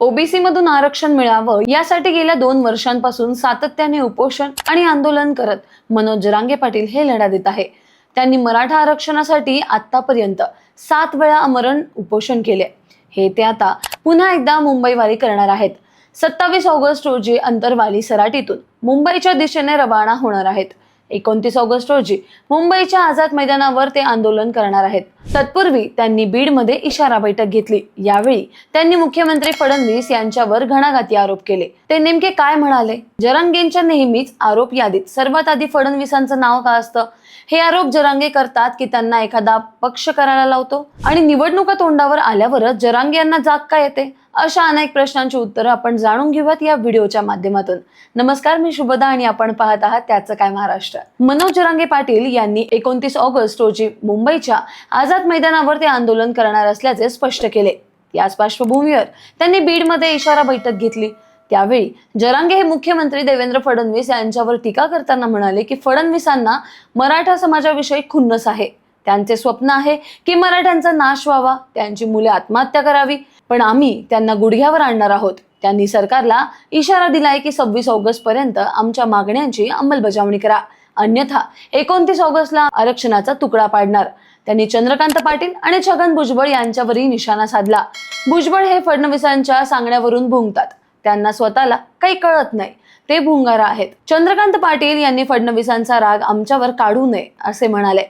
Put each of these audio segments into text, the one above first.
OBC मधून आरक्षण मिळावं यासाठी गेल्या दोन वर्षांपासून सातत्याने उपोषण आणि आंदोलन करत मनोज जरांगे पाटील हे लढा देत आहे. त्यांनी मराठा आरक्षणासाठी आतापर्यंत सात वेळा अमरण उपोषण केले. हे ते आता पुन्हा एकदा मुंबईवारी करणार आहेत. सत्तावीस ऑगस्ट रोजी अंतरवाली सराटीतून मुंबईच्या दिशेने रवाना होणार आहेत. एकोणतीस ऑगस्ट रोजी मुंबईच्या आझाद मैदानावर ते आंदोलन करणार आहेत. तत्पूर्वी त्यांनी बीडमध्ये इशारा बैठक घेतली. यावेळी त्यांनी मुख्यमंत्री फडणवीस यांच्यावर घणाघाती आरोप केले. ते नेमके काय म्हणाले? जरांगेंच्या नेहमीच आरोप यादीत सर्वात आधी फडणवीसांचं नाव का असतं? हे आरोप जरांगे करतात की त्यांना एखादा पक्ष करायला लावतो? आणि निवडणुका तोंडावर आल्यावरच जरांगे यांना जाग का येते? अशा अनेक प्रश्नांची उत्तरं आपण जाणून घेऊयात या व्हिडिओच्या माध्यमातून. नमस्कार मी शुभदा आणि आपण पाहत आहात त्याचं काय महाराष्ट्र. मनोज जरांगे पाटील यांनी एकोणतीस ऑगस्ट रोजी मुंबईच्या आझाद मैदानावर ते आंदोलन करणार असल्याचे स्पष्ट केले. याच पार्श्वभूमीवर त्यांनी बीडमध्ये इशारा बैठक घेतली. त्यावेळी जरांगे हे मुख्यमंत्री देवेंद्र फडणवीस यांच्यावर टीका करताना म्हणाले की फडणवीसांना मराठा समाजाविषयी खुन्नस आहे. त्यांचे स्वप्न आहे की मराठ्यांचा नाश व्हावा. त्यांची मुले आत्महत्या करावी. पण आम्ही त्यांना गुडघ्यावर आणणार आहोत. त्यांनी सरकारला इशारा दिलाय की सव्वीस ऑगस्ट पर्यंत आमच्या मागण्यांची अंमलबजावणी करा. अन्यथा एकोणतीस ऑगस्टला आरक्षणाचा तुकडा पाडणार. त्यांनी चंद्रकांत पाटील आणि छगन भुजबळ यांच्यावरही निशाणा साधला. भुजबळ हे फडणवीसांच्या सांगण्यावरून भुंकतात त्यांना स्वतःला काही कळत नाही. ते भुंगारा आहेत. चंद्रकांत पाटील यांनी फडणवीसांचा राग आमच्यावर काढू नये असे म्हणाले.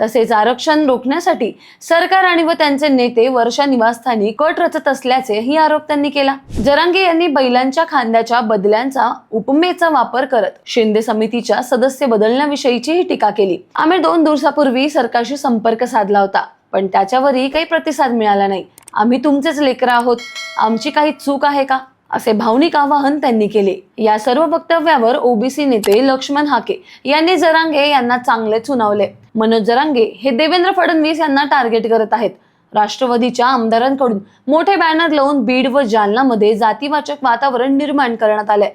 तसेच आरक्षण रोखण्यासाठी सरकार आणि व त्यांचे नेते वर्षा निवासस्थानी कट रचत असल्याचेही आरोप त्यांनी केला. जरांगे यांनी बैलांच्या खांद्याच्या बदल्यांचा उपमेचा वापर करत शिंदे समितीच्या सदस्य बदलण्याविषयीचीही टीका केली. आम्ही दोन दिवसापूर्वी सरकारशी संपर्क साधला होता पण त्याच्यावरही काही प्रतिसाद मिळाला नाही. आम्ही तुमचेच लेकरं आहोत. आमची काही चूक आहे का? असे भावनिक आवाहन त्यांनी केले. या सर्व वक्तव्यावर ओबीसी नेते लक्ष्मण हाके यांनी जरांगे यांना चांगले चुनावले. मनोज जरांगे हे देवेंद्र फडणवीस यांना टार्गेट करत आहेत. राष्ट्रवादीच्या आमदारांकडून मोठे बॅनर लावून बीड व जालनामध्ये जातीवाचक वातावरण निर्माण करण्यात आलंय.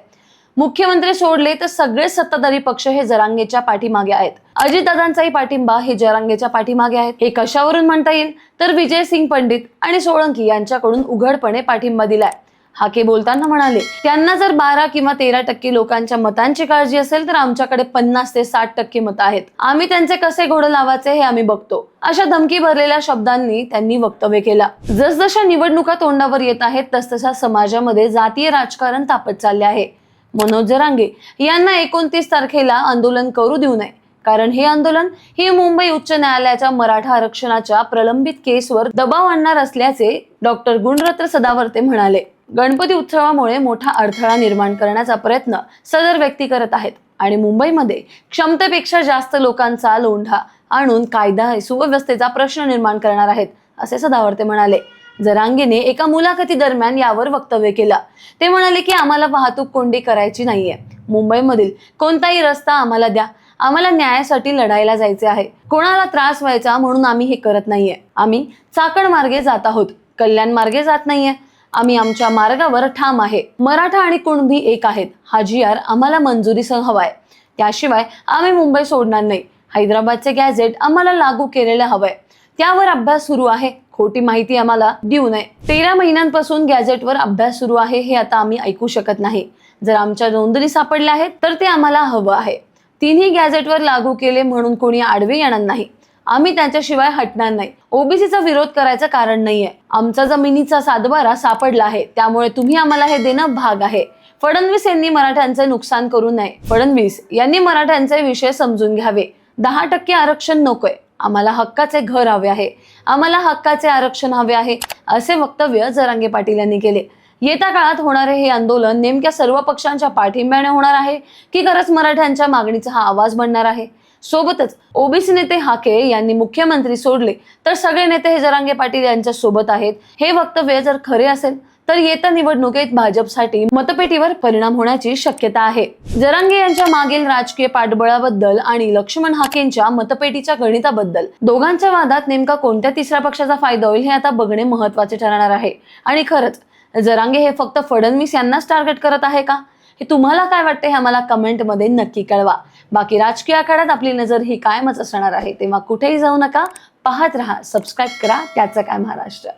मुख्यमंत्री सोडले तर सगळे सत्ताधारी पक्ष हे जरांगेच्या पाठीमागे आहेत. अजितदादांचाही पाठिंबा हे जरांगेच्या पाठीमागे आहेत. हे कशावरून म्हणता येईल? तर विजय सिंग पंडित आणि सोळंकी यांच्याकडून उघडपणे पाठिंबा दिलाय. हाके बोलताना म्हणाले त्यांना जर बारा किंवा तेरा टक्के लोकांच्या मतांची काळजी असेल तर आमच्याकडे पन्नास ते साठ टक्के मतं आहेत. आम्ही त्यांचे कसे घोडं लावायचे हे आम्ही बघतो. अशा धमकी भरलेल्या शब्दांनी त्यांनी वक्तव्य केला. जसजशा निवडणुका तोंडावर येत आहेत तसतशा समाजामध्ये जातीय राजकारण तापत चालले आहे. मनोज जरांगे यांना एकोणतीस तारखेला आंदोलन करू देऊ नये कारण हे आंदोलन हे मुंबई उच्च न्यायालयाच्या मराठा आरक्षणाच्या प्रलंबित केसवर दबाव आणणार असल्याचे डॉक्टर गुणरत्न सदावर्ते म्हणाले. गणपती उत्सवामुळे मोठा अडथळा निर्माण करण्याचा प्रयत्न सदर व्यक्ती करत आहेत. आणि मुंबईमध्ये क्षमतेपेक्षा जास्त लोकांचा लोंढा आणून कायदा सुव्यवस्थेचा प्रश्न निर्माण करणार आहेत असे सदावर्ते म्हणाले. जरांगेने एका मुलाखती दरम्यान यावर वक्तव्य केलं. ते म्हणाले की आम्हाला वाहतूक कोंडी करायची नाहीये. मुंबईमधील कोणताही रस्ता आम्हाला द्या. आम्हाला न्यायासाठी लढायला जायचे आहे. कोणाला त्रास व्हायचा म्हणून आम्ही हे करत नाहीये. आम्ही चाकण मार्गे जात आहोत. कल्याण मार्गे जात नाहीये. आम्ही आमच्या मार्गावर ठाम आहे. मराठा आणि कुणबी एक आहेत. हा जी आर आम्हाला मंजुरीसह हवाय. त्याशिवाय आम्ही मुंबई सोडणार नाही. हैदराबादचे गॅझेट आम्हाला लागू केलेलं हवंय. त्यावर अभ्यास सुरू आहे. खोटी माहिती आम्हाला देऊ नये. तेरा महिन्यांपासून गॅझेटवर अभ्यास सुरू आहे हे आता आम्ही ऐकू शकत नाही. जर आमच्या नोंदणी सापडल्या आहेत तर ते आम्हाला हवं आहे. तिन्ही गॅझेटवर लागू केले म्हणून कोणी आडवे येणार नाही. आम्ही त्याच्याशिवाय हटणार नाही. ओबीसीचा विरोध करायचं कारण नाहीये. आमचा जमिनीचा सातबारा सापडला आहे. त्यामुळे तुम्ही आम्हाला हे देणं भाग आहे. फडणवीस यांनी मराठ्यांचे नुकसान करू नये. फडणवीस यांनी मराठ्यांचे विषय समजून घ्यावे. दहा टक्के आरक्षण नकोय. आम्हाला हक्काचे घर हवे आहे. आम्हाला हक्काचे आरक्षण हवे आहे असे वक्तव्य जरांगे पाटील यांनी केले. येत्या काळात होणारे हे आंदोलन नेमक्या सर्व पक्षांच्या पाठिंब्याने होणार आहे की खरंच मराठ्यांच्या मागणीचा हा आवाज बनणार आहे? सोबतच ओबीसी नेते हाके यांनी मुख्यमंत्री सोडले तर सगळे नेते हे जरांगे पाटील यांच्या सोबत आहेत. हे वक्तव्य जर खरे असेल तर येत्या निवडणुकीत भाजपसाठी मतपेटीवर परिणाम होण्याची शक्यता आहे. जरांगे यांच्या मागील राजकीय पाठबळाबद्दल आणि लक्ष्मण हाकेंच्या मतपेटीच्या गणिताबद्दल दोघांच्या वादात नेमका कोणत्या तिसऱ्या पक्षाचा फायदा होईल हे आता बघणे महत्त्वाचे ठरणार आहे. आणि खरंच जरांगे हे फक्त फडणवीस यांनाच टार्गेट करत आहे का? हे तुम्हाला काय वाटते हे आम्हाला कमेंटमध्ये नक्की कळवा. बाकी राजकीय आखाड्यात आपली नजर ही कायमच असणार आहे. तेव्हा कुठेही जाऊ नका पाहत राहा सबस्क्राईब करा. त्याचं काय महाराष्ट्र?